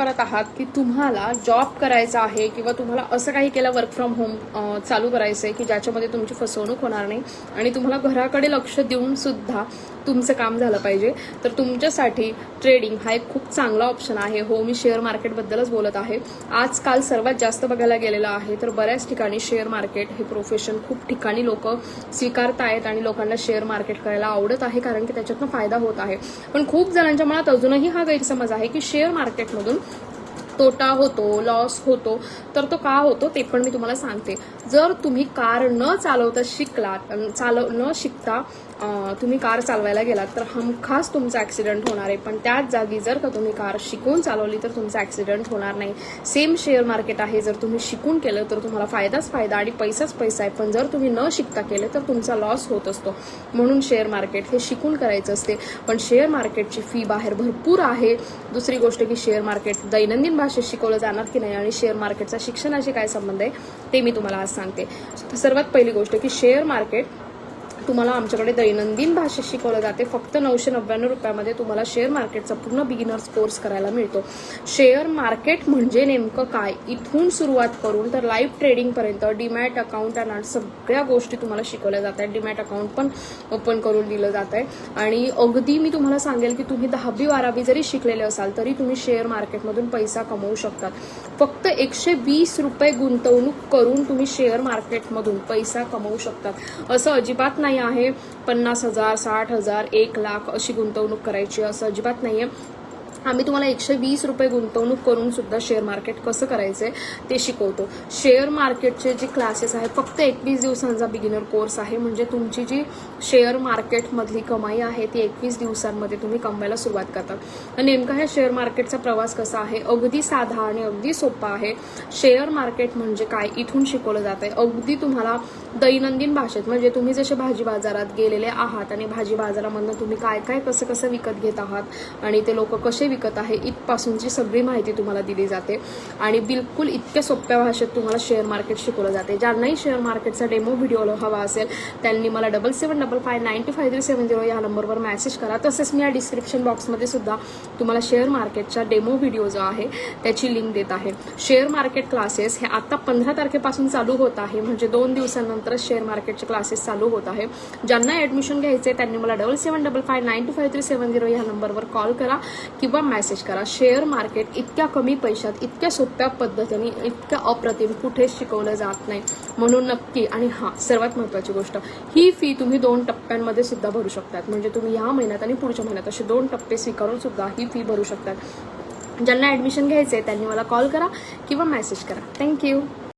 करत आहात की तुम्हाला जॉब करायचा आहे किंवा तुम्हाला असं काही केलं वर्क फ्रॉम होम चालू करायचं आहे की ज्याच्यामध्ये तुमची फसवणूक होणार नाही आणि तुम्हाला घराकडे लक्ष देऊन सुद्धा तुमचं काम झालं पाहिजे तर तुमच्यासाठी ट्रेडिंग हा एक खूप चांगला ऑप्शन आहे. हो मी शेअर मार्केटबद्दलच बोलत आहे. आजकाल सर्वात जास्त बघायला गेलेलं आहे तर बऱ्याच ठिकाणी शेअर मार्केट हे प्रोफेशन खूप ठिकाणी लोक स्वीकारत आहेत आणि लोकांना शेअर मार्केट करायला आवडत आहे कारण की त्याच्यातनं फायदा होत आहे. पण खूप जणांच्या मनात अजूनही हा गैरसमज आहे की शेअर मार्केटमधून तोटा होतो लॉस होतो तर तो का होतो ते पण मी तुम्हाला सांगते. जर तुम्ही कार न चालवता शिकलात चालव न शिकता तुम्ही कार चालवायला गेलात तर हमखास तुमचा ॲक्सिडेंट होणार आहे. पण त्याच जागी जर का तुम्ही कार शिकून चालवली तर तुमचा ॲक्सिडेंट होणार नाही. सेम शेअर मार्केट आहे. जर तुम्ही शिकून केलं तर तुम्हाला फायदाच फायदा आणि पैसाच पैसा आहे. पण जर तुम्ही न शिकता केलं तर तुमचा लॉस होत असतो. म्हणून शेअर मार्केट हे शिकून करायचं असते. पण शेअर मार्केटची फी बाहेर भरपूर आहे. दुसरी गोष्ट की शेअर मार्केट दैनंदिन भाषेत शिकवलं जाणार की नाही आणि शेअर मार्केटचा शिक्षणाशी काय संबंध आहे ते मी तुम्हाला आज सांगते. सर्वात पहिली गोष्ट की शेअर मार्केट तुम्हाला आमच्याकडे दैनंदिन भाषेत शिकवलं जाते. फक्त नऊशे नव्याण्णव रुपयामध्ये तुम्हाला शेअर मार्केटचा पूर्ण बिगिनर्स कोर्स करायला मिळतो. शेअर मार्केट म्हणजे नेमकं काय? इथून सुरुवात करून तर लाईव्ह ट्रेडिंगपर्यंत डीमॅट अकाउंट आणि सगळ्या गोष्टी तुम्हाला शिकवल्या जात आहेत. डीमॅट अकाउंट पण ओपन करून दिलं जात आहे. आणि अगदी मी तुम्हाला सांगेल की तुम्ही दहावी बारावी जरी शिकलेले असाल तरी तुम्ही शेअर मार्केटमधून पैसा कमवू शकतात. फक्त एकशे वीस रुपये गुंतवणूक करून तुम्ही शेअर मार्केटमधून पैसा कमवू शकतात. असं अजिबात नाही आहे. पन्नास हजार साठ हजार एक लाख अशी गुंतवणूक करायची असं अजिबात नाही आहे आम्ही तुम्हाला एकशे वीस रुपये गुंतवणूक करून सुद्धा शेअर मार्केट कसं करायचंय ते शिकवतो. शेअर मार्केटचे जे क्लासेस आहेत फक्त एकवीस दिवसांचा बिगिनर कोर्स आहे. म्हणजे तुमची जी शेअर मार्केटमधली कमाई आहे ती एकवीस दिवसांमध्ये तुम्ही कमवायला सुरुवात करतात नेमका ह्या शेअर मार्केटचा प्रवास कसा आहे? अगदी साधा आणि अगदी सोपा आहे. शेअर मार्केट म्हणजे काय? इथून शिकवलं जात आहे अगदी तुम्हाला दैनंदिन भाषेत म्हणजे तुम्ही जसे भाजी बाजारात गेलेले आहात आणि भाजी बाजारामधनं तुम्ही काय काय कसं कसं विकत घेत आहात आणि ते लोक कसे विकत आहे इथपासूनची सगळी माहिती तुम्हाला दिली जाते. आणि बिलकुल इतक्या सोप्या भाषेत तुम्हाला शेअर मार्केट शिकवलं जाते. ज्यांनाही शेअर मार्केटचा डेमो व्हिडिओ हवा असेल त्यांनी मला double seven double five nine two five three seven zero या नंबरवर मेसेज करा. तसेच मी या डिस्क्रिप्शन बॉक्समध्ये सुद्धा तुम्हाला शेअर मार्केटचा डेमो व्हिडिओ जो आहे त्याची लिंक देत आहे. शेअर मार्केट क्लासेस हे आता पंधरा तारखेपासून चालू होत आहे. म्हणजे दोन दिवसानंतरच शेअर मार्केटचे क्लासेस चालू होत आहे. ज्यांना ऍडमिशन घ्यायचे त्यांनी मला double seven double five nine two five three seven zero या नंबरवर कॉल करा. किंवा मेसेज करा. शेअर मार्केट इतक्या कमी पैशात इतक्या सोप्या पद्धतीने इतक्या अप्रतिम कुठेच शिकवलं जात नाही. म्हणून नक्की आणि हा सर्वात महत्वाची गोष्ट ही फी तुम्ही दोन टप्प्यांमध्ये सुद्धा भरू शकतात. म्हणजे तुम्ही या महिन्यात आणि पुढच्या महिन्यात असे दोन टप्पे स्वीकारून सुद्धा ही फी भरू शकतात. ज्यांना ऍडमिशन आहे त्यांनी मला कॉल करा किंवा मेसेज करा. थँक्यू